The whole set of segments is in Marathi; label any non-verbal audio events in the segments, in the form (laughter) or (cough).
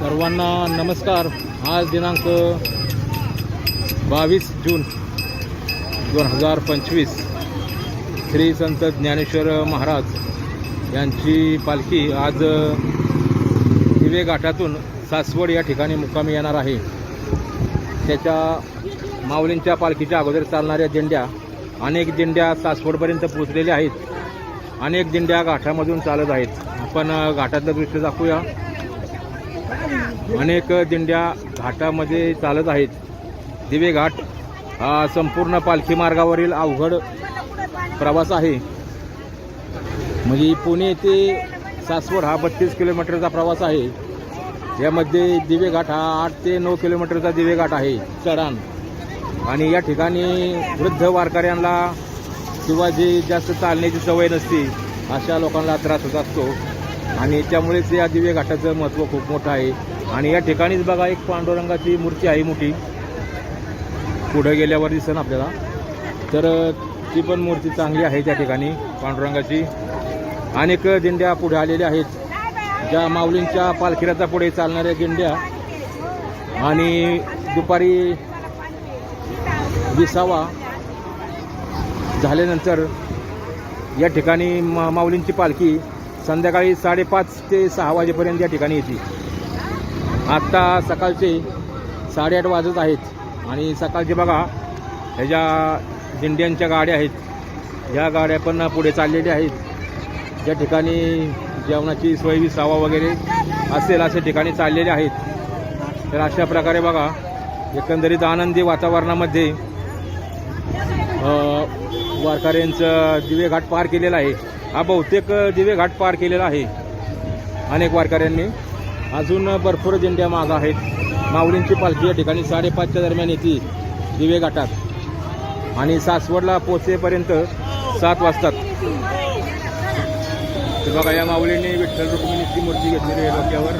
सर्वांना नमस्कार. आज दिनांक बावीस जून दोन हजार पंचवीस. श्री संत ज्ञानेश्वर महाराज यांची पालखी आज दिवे घाटातून सासवड या ठिकाणी मुक्कामी येणार आहे. त्याच्या माऊलींच्या पालखीच्या अगोदर चालणाऱ्या दिंड्या अनेक दिंड्या सासवडपर्यंत पोचलेल्या आहेत. अनेक दिंड्या घाटामधून चालत आहेत. आपण घाटातलं दृश्य दाखवूया. अनेक दिंड्या घाटामध्ये चालत आहेत. दिवे घाट हा संपूर्ण पालखी मार्गावरील अवघड प्रवास आहे. म्हणजे पुणे ते सासवड हा बत्तीस किलोमीटरचा प्रवास आहे. यामध्ये दिवे घाट हा आठ ते नऊ किलोमीटरचा दिवे घाट आहे चढाण आणि या ठिकाणी वृद्ध वारकऱ्यांना किंवा जे जास्त चालण्याची सवय नसते अशा लोकांना त्रास होत असतो. आणि त्यामुळेच या दिव्य घाटाचं महत्त्व खूप मोठं आहे. आणि या ठिकाणीच बघा एक पांडुरंगाची मूर्ती आहे मोठी. पुढं गेल्यावर दिसेल आपल्याला. तर ती पण मूर्ती चांगली आहे त्या ठिकाणी पांडुरंगाची. अनेक दिंड्या पुढे आलेल्या आहेत. ज्या माऊलींच्या पालखीराचा पुढे चालणाऱ्या दिंड्या. आणि दुपारी विसावा झाल्यानंतर या ठिकाणी मा माऊलींची पालखी संध्याकाळी साडेपाच ते सहा वाजेपर्यंत या ठिकाणी येते. आत्ता सकाळचे साडेआठ वाजत आहेत. आणि सकाळचे बघा ह्याच्या दिंड्यांच्या गाड्या आहेत ह्या गाड्या पण पुढे चाललेल्या आहेत. ज्या ठिकाणी जेवणाची सोय सावा वगैरे असेल अशा ठिकाणी चाललेल्या आहेत. तर अशा प्रकारे बघा एकंदरीत आनंदी वातावरणामध्ये वारकऱ्यांचं दिवे घाट पार केलेला आहे. हा बहुतेक दिवे घाट पार केलेला आहे. अनेक वारकऱ्यांनी. अजून भरपूर दिंड्या माग आहेत. माऊलींची पालखी या ठिकाणी साडेपाचच्या दरम्यान येते दिवे घाटात. आणि सासवडला पोचेपर्यंत सात वाजतात. तर बघा या माऊलींनी विठ्ठल रुक्मिणीची मूर्ती घेतलेली आहे डोक्यावर.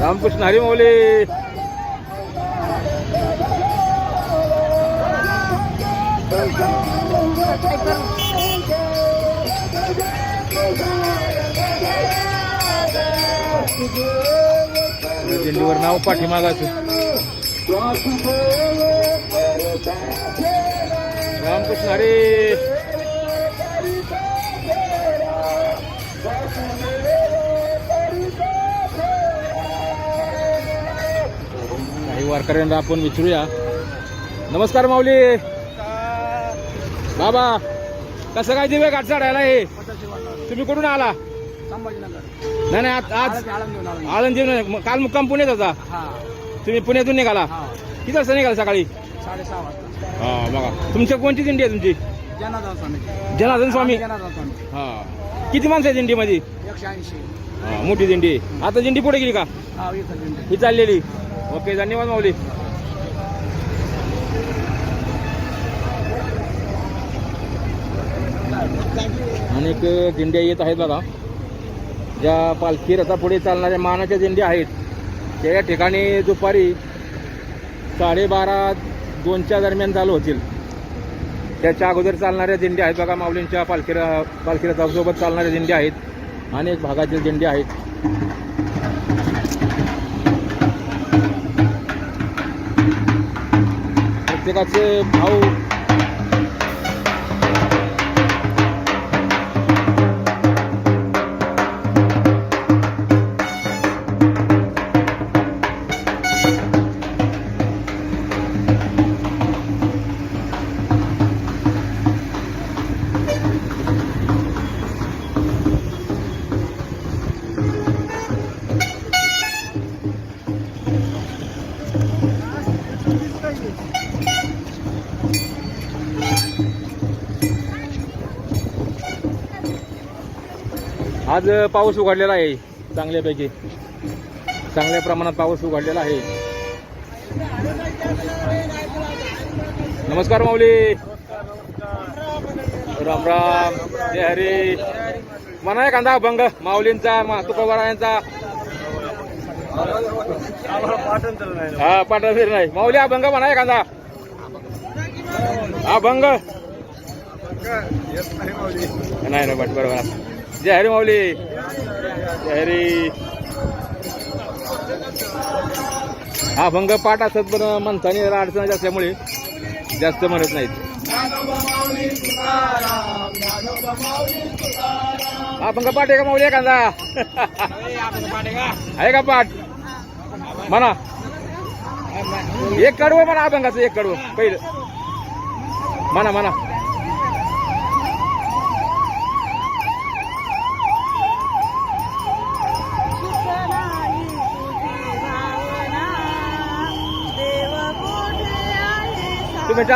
रामकृष्ण हरी माऊली! दिल्लीवर नाव पाठीमागाचं. रामकृष्ण हरी. काही वारकऱ्यांना आपण विचारूया. नमस्कार माऊली. बाबा कसं काय दिवे घाट चढायला हे? तुम्ही कुठून आला? नाही नाही आज- आज आळंदी काल मुक्काम पुण्यात होता? हा. तुम्ही पुण्यातून निघाला? हा. किती वाजता निघाला सकाळी? हा बघा. तुमच्या कोणती दिंडी आहे तुमची? जनार्दन स्वामी. हा किती माणसं आहे दिंडीमध्ये? हा मोठी दिंडी. आता दिंडी पुढे गेली का. ही चाललेली. ओके धन्यवाद माऊली. अनेक दिंड्या येत आहेत बघा. ज्या पालखी रथापुढे चालणाऱ्या मानाच्या दिंड्या आहेत. त्या या ठिकाणी दुपारी साडेबारा दोनच्या दरम्यान चालू होतील. त्याच्या अगोदर चालणाऱ्या दिंड्या आहेत बघा. माऊलींच्या पालखी पालखी रथासोबत चालणाऱ्या दिंड्या आहेत. अनेक भागातील दिंड्या आहेत. प्रत्येकाचे भाव आज पाऊस उघडलेला आहे चांगल्यापैकी. चांगल्या प्रमाणात पाऊस उघडलेला आहे. नमस्कार माऊली. राम राम. जय हरी. म्हणा कांदा भंग माऊलींचा मा- तुकोबारायांचा हा पाठवतील नाही. माऊली अभंग म्हणा कांदा? अभंग नाही ना बट बरोबर. जय हरी माऊली. अरे हा भंग पाठ असत पण माणसाने जरा अडचण असल्यामुळे जास्त म्हणत नाहीत. हा भंग पाठ आहे का माऊली एखादा? आहे का पाठ? म्हणा. एक कडवं म्हणा अभंगाचं एक कडवं पहिलं. म्हणा म्हणा सुखनाही तुझी भावना देव कोठे आहे तुम्ही टाळी वाजवा माऊली सुखनाही तुझी भावना देव कोठे आहे सांगना आषाढी कार्तिकी एकादशीला साधू संत देवा तुझ्या दर्शनाला आषाढी कार्तिकी एकादशीला साधू संत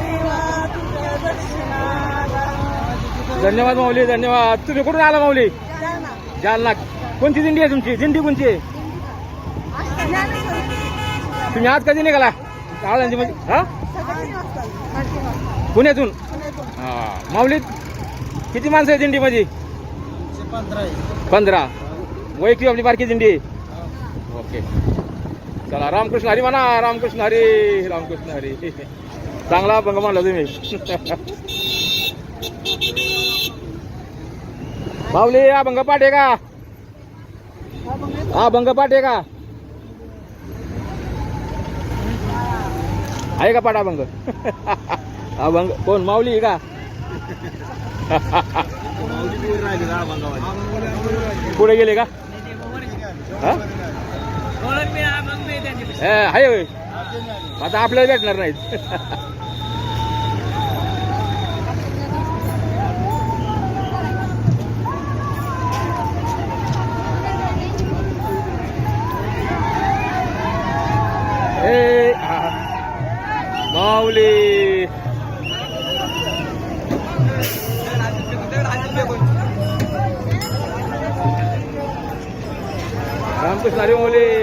देवा तुझ्या दर्शनाला धन्यवाद माऊली धन्यवाद। तुम्ही कुठून आला माऊली? जाना जालना. कोणती दिंडी आहे तुमची? दिंडी कोणची आहे? तुम्ही आज कधी निघाला? आळंदी म्हणजे हा? पुण्यातून? हा. माऊलीत? किती माणसं आहे दिंडीमध्ये? पंधरा. पंधरा वैयक्तिक आपली बारकी दिंडी? ओके. चला रामकृष्ण हरी म्हणा. रामकृष्ण हरी रामकृष्ण हरी. (laughs) चांगला भंग मानला तुम्ही. (laughs) माऊली हा भंग पाठ का? हा भंग पाठ आहे का? आहे का पाठ हा भंग? हा भंग कोण माऊली आहे का? पुढे गेले का? आहे होय. आता आपल्याला भेटणार नाहीत. रामकृष्ण हरी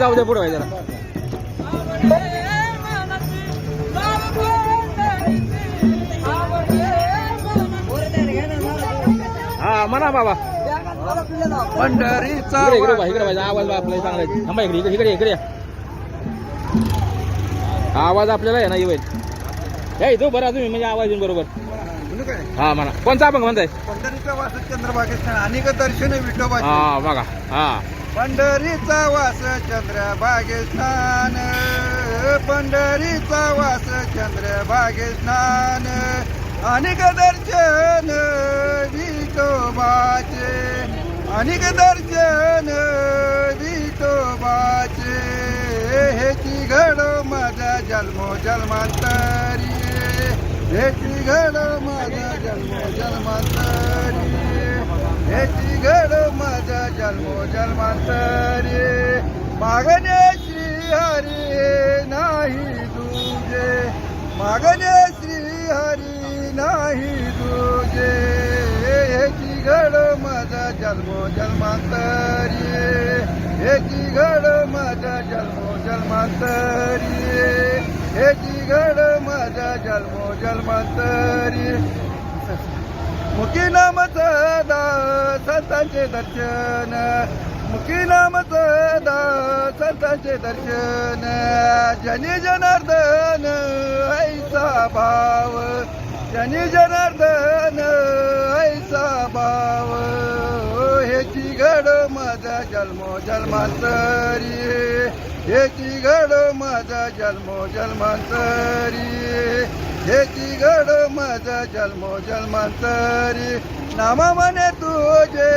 जाऊ द्या पुढे जरा. हा म्हणा बाबा. पंढरीचा इकडे इकडे बा, इकडे बा, आवाज बा आपल्याला चांगला आहे. थांबा इकडे इकडे इकडे आवाज आपल्याला आहे ना येईल हे तो बरा तुम्ही म्हणजे आवाज येऊन बरोबर. हा म्हणा. कोणता अभंग म्हणताय? पंढरीचा वास चंद्रभागेस्थान अनेक दर्शन विठोबा हा बघा. हा. पंढरीचा वास चंद्रभागे स्नान पंढरीचा वास चंद्रभागे स्नान अनेक दर्शन विठोबाचे. अनेक दर्शन विठोबाचे. हेची घडो माझा जन्मो जन्मांतरी. हेची घडो माझा जन्मो जन्मांतरी. हेची घड माझा जन्मो जन्मांतरी मागणे श्री हरी नाही तुझे. मागणे श्री हरी नाही तुझे. हेची घड माझा जन्मो जन्मांतरी हेची घड माझा जन्मो जन्मांतरी हेची घड माझा जन्मो जन्मांतरी मुकी नाम सदा संतांचे दर्शन. मुखी नाम संतांचे दर्शन. जनी जनार्दन ऐसा भाव. जनी जनार्दन ऐसा भाव. हेची घड माझा जन्मो जन्मांतरी. हेची घड माझा जन्मो जन्मांतरी. हेची घड मज जन्मो जन्मांतरी. नामा म्हणे तुझे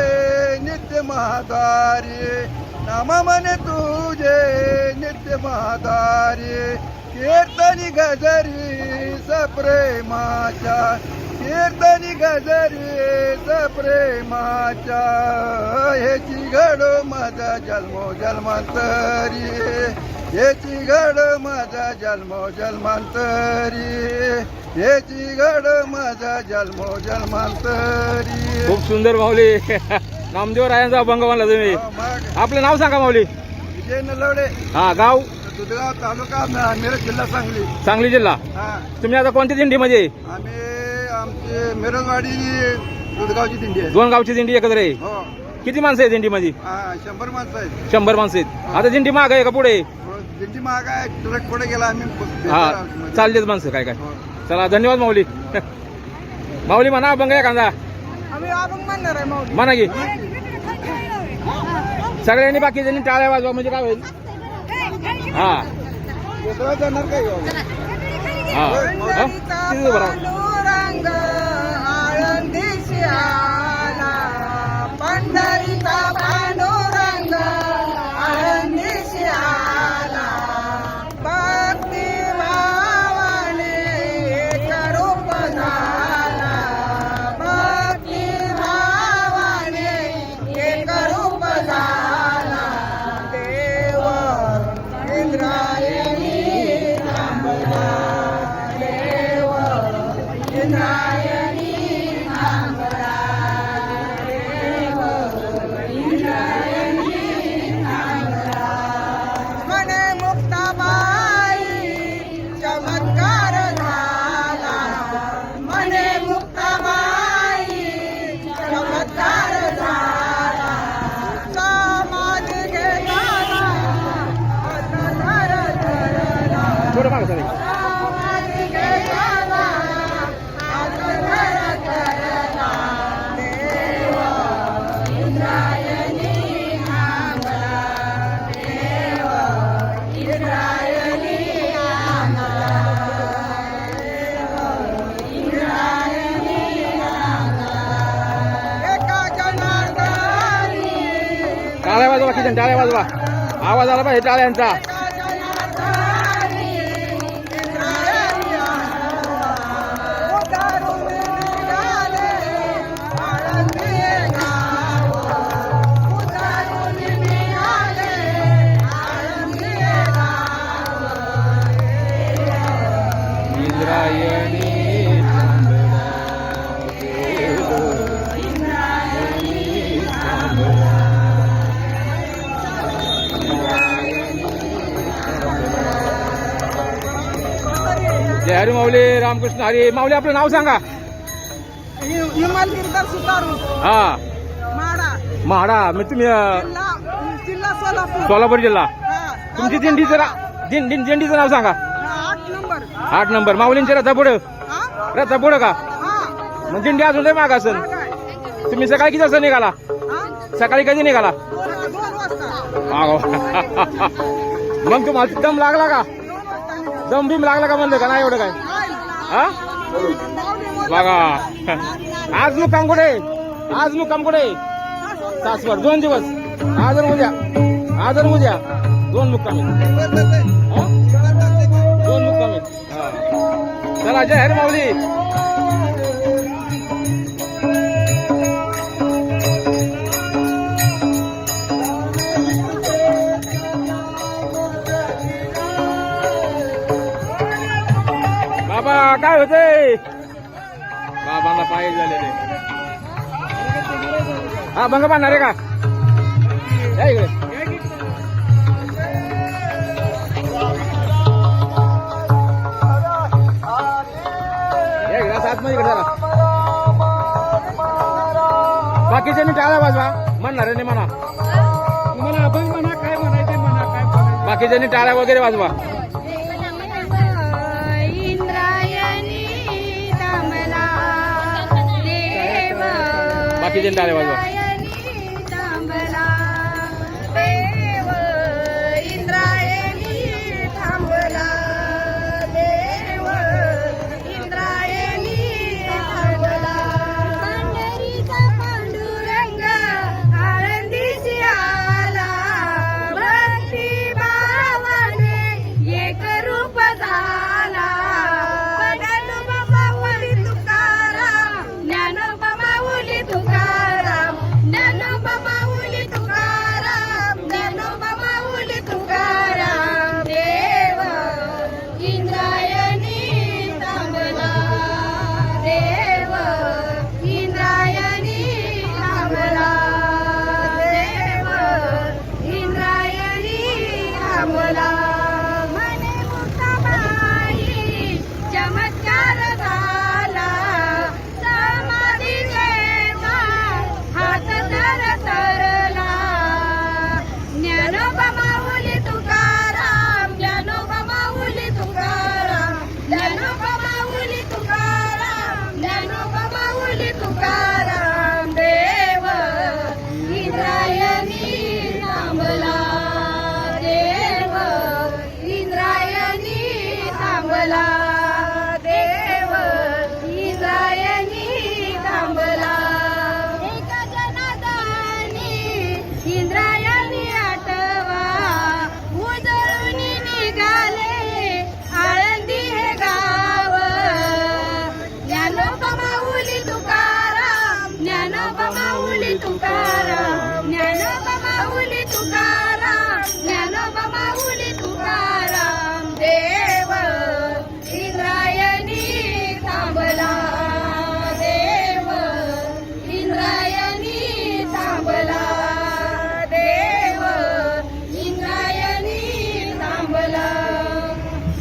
नित्य महादारी नामा म्हणे तुझे नित्य महादारी कीर्तनी गजरी सप्रेमाच्या. कीर्तनी गजरी सप्रेमाच्या. हेची घड मज जन्मो जन्मांतरी. ह्याची घड माझा जन्मो जन्मांतरी. ह्याची घड माझा जन्मो जन्मांतरी. खूप सुंदर माऊली. (laughs) नामदेव रायांचा अभंग म्हणला तुम्ही. हो, आपलं नाव सांगा माऊली. विजय नलवडे हा गाव? दुधगाव तालुका मिरज जिल्हा सांगली. सांगली जिल्हा. हा. तुम्ही आता कोणत्या दिंडीमध्ये आम्ही आमची मिरजवाडी दुधगावची दिंडी आहे. दोन गावची दिंडी एकत्र आहे. हो. किती माणसं आहे दिंडीमध्ये? हा शंभर माणसं आहेत. शंभर माणसं आहेत. आता दिंडी माग आहे का पुढे? हो, महाग आहे ट्रक पुढे गेला आम्ही हा चालतेच माणसं काय काय. हो. चला धन्यवाद माऊली. माऊली म्हणा अभंग एखादा आम्ही अभंग म्हणणार आहे माऊली. म्हणा की. सगळ्यांनी बाकीच्यांनी टाळ्या वाजवा म्हणजे काय होईल? हा. दुसरा जाणार काय हो? हा. हा? पंढरीचा tonight. टाळ्या वाजवा किती टाळ्या वाजवा. आवाज आला पाहिजे टाळ्यांचा. रामकृष्ण हरी माऊली आपलं नाव सांगा. विमल गिरधर सुतारू. हा. माडा. म्हाडा मी तुम्ही अं, जिल्हा जिल्हा सोलापूर. सोलापूर जिल्हा. तुमची दिंडीचं ना- दिं- दिं- दिंडीचं नाव सांगा. हा, आठ नंबर. आठ नंबर. माऊलींच्या रथा पुढं. हा? रथा पुढं का? हा. मग दिंडी अजून लय माग असेल. काय? तुम्ही सकाळी किती वाजता निघाला? हा? सकाळी कधी निघाला? दोन दोन वाजता. आहो. (laughs) मग तुम्हाला दम लागला का? दोन वाजता निघालो. दम बिम लागला का म्हणलं का? नाही एवढं काय. हा? बघा. आज मुक्काम कुठे? आज मुक्काम कुठे? सासवड. दोन दिवस. आज उद्या. आज उद्या. दोन मुक्काम दोन मुक्काम चला जय हरी माऊली. हा भंग बांधणार आहे का? या इकडे. बाकीच्यांनी टाळा वाजवा. म्हणणार आहे नाही म्हणा. तुम्हाला अभंग म्हणा काय म्हणायचे म्हणा काय बाकीच्यांनी टाळ्या वगैरे वाजवा. बाकीच्यांनी टाळ्या वाजवा.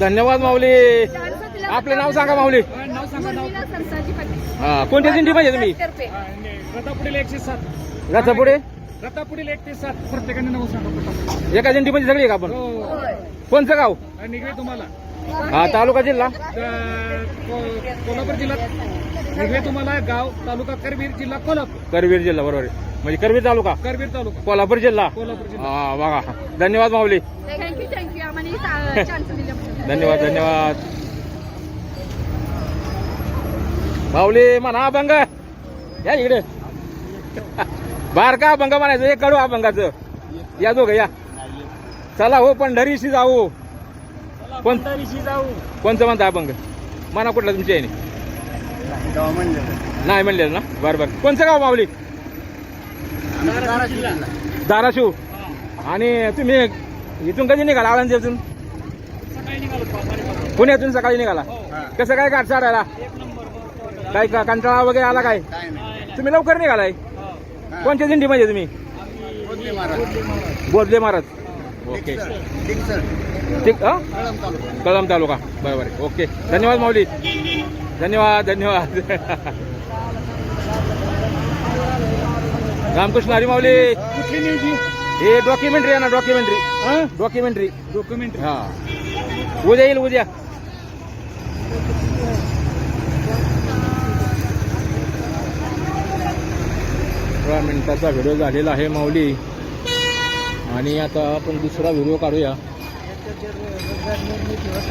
धन्यवाद माऊली. आपलं नाव सांगा माऊली. हा कोणत्या दिंडी पाहिजे तुम्ही? रथापुढील एकशे सात. रथापुढे रथापुढील एकशे सात. प्रत्येकाने नाव सांगा पटापट. एका दिंडीमध्ये सगळी आहे का आपण? हो. कोणचं गाव? निघवे तुम्हाला. हा तालुका जिल्हा? कोल्हापूर जिल्ह्यात निघवे तुम्हाला गाव तालुका करवीर जिल्हा कोल्हापूर. करवीर जिल्हा बरोबर आहे. म्हणजे करवीर तालुका? करवीर तालुका. कोल्हापूर जिल्हा? कोल्हापूर जिल्हा. हा बघा. धन्यवाद माऊली. थँक्यू (laughs) थँक्यू धन्यवाद धन्यवाद. माऊली म्हणा अभंग. या इकडे. बारका अभंग म्हणायचं एक कडू अभंगाचं. या दोघं या. चला हो पंढरीशी जाऊ. कोण जाऊ. कोणचं म्हणता अभंग? म्हणा कुठला तुमच्या याने? नाही म्हणलेलं ना? बरं बरं. कोणचं गाव माऊली धाराशिव आणि तुम्ही इथून कधी निघाला आळंदीतून पुण्यातून सकाळी निघाला? कसं काय गाठ चढायला काय का कंटाळा वगैरे आला काय? तुम्ही लवकर निघालाय? कोणत्या दिंडीमध्ये तुम्ही? बोधले महाराज. ओके ठीक हा? कळम तालुका. बरोबर ओके. धन्यवाद माऊली. धन्यवाद धन्यवाद. रामकृष्ण हरी माऊली. कुठली न्यूज हे डॉक्युमेंटरी आहे ना डॉक्युमेंटरी डॉक्युमेंटरी डॉक्युमेंट हा. उद्या येईल उद्या. अठरा मिनिटाचा व्हिडिओ झालेला आहे माऊली. आणि आता आपण दुसरा व्हिडिओ काढूया.